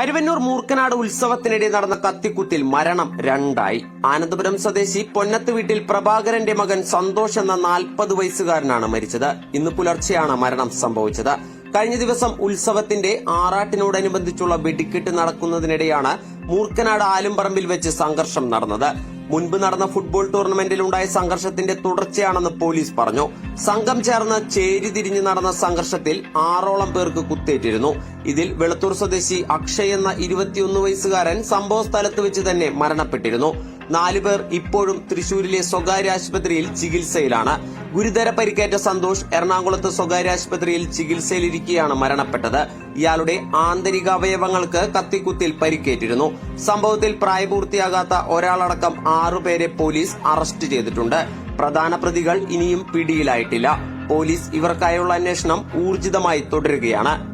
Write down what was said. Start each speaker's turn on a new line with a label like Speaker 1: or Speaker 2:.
Speaker 1: കരുവന്നൂർ മൂർക്കനാട് ഉത്സവത്തിനിടെ നടന്ന കത്തിക്കുത്തിൽ മരണം രണ്ടായി. ആനന്ദപുരം സ്വദേശി പൊന്നത്ത് വീട്ടിൽ പ്രഭാകരന്റെ മകൻ സന്തോഷ് എന്ന നാൽപ്പത് വയസ്സുകാരനാണ് മരിച്ചത്. ഇന്ന് പുലർച്ചെയാണ് മരണം സംഭവിച്ചത്. കഴിഞ്ഞ ദിവസം ഉത്സവത്തിന്റെ ആറാട്ടിനോടനുബന്ധിച്ചുള്ള വെടിക്കെട്ട് നടക്കുന്നതിനിടെയാണ് മൂർക്കനാട് ആലുംപറമ്പിൽ വെച്ച് സംഘർഷം നടന്നത്. മുൻപ് നടന്ന ഫുട്ബോൾ ടൂർണമെന്റിൽ ഉണ്ടായ സംഘർഷത്തിന്റെ തുടർച്ചയാണെന്ന് പോലീസ് പറഞ്ഞു. സംഘം ചേർന്ന് ചേരി തിരിഞ്ഞ് നടന്ന സംഘർഷത്തിൽ ആറോളം പേർക്ക് കുത്തേറ്റിരുന്നു. ഇതിൽ വെളുത്തൂർ സ്വദേശി അക്ഷയ് എന്ന ഇരുപത്തിയൊന്ന് വയസ്സുകാരൻ സംഭവ സ്ഥലത്ത് വെച്ച് തന്നെ മരണപ്പെട്ടിരുന്നു. നാലുപേർ ഇപ്പോഴും തൃശൂരിലെ സ്വകാര്യ ആശുപത്രിയിൽ ചികിത്സയിലാണ്. ഗുരുതര പരിക്കേറ്റ സന്തോഷ് എറണാകുളത്ത് സ്വകാര്യ ആശുപത്രിയിൽ ചികിത്സയിലിരിക്കെയാണ് മരണപ്പെട്ടത്. ഇയാളുടെ ആന്തരിക അവയവങ്ങൾക്ക് കത്തിക്കുത്തിൽ പരിക്കേറ്റിരുന്നു. സംഭവത്തിൽ പ്രായപൂർത്തിയാകാത്ത ഒരാളടക്കം ആറുപേരെ പോലീസ് അറസ്റ്റ് ചെയ്തിട്ടുണ്ട്. പ്രധാന പ്രതികൾ ഇനിയും പിടിയിലായിട്ടില്ല. പോലീസ് ഇവർക്കായുള്ള അന്വേഷണം ഊർജിതമായി തുടരുകയാണ്.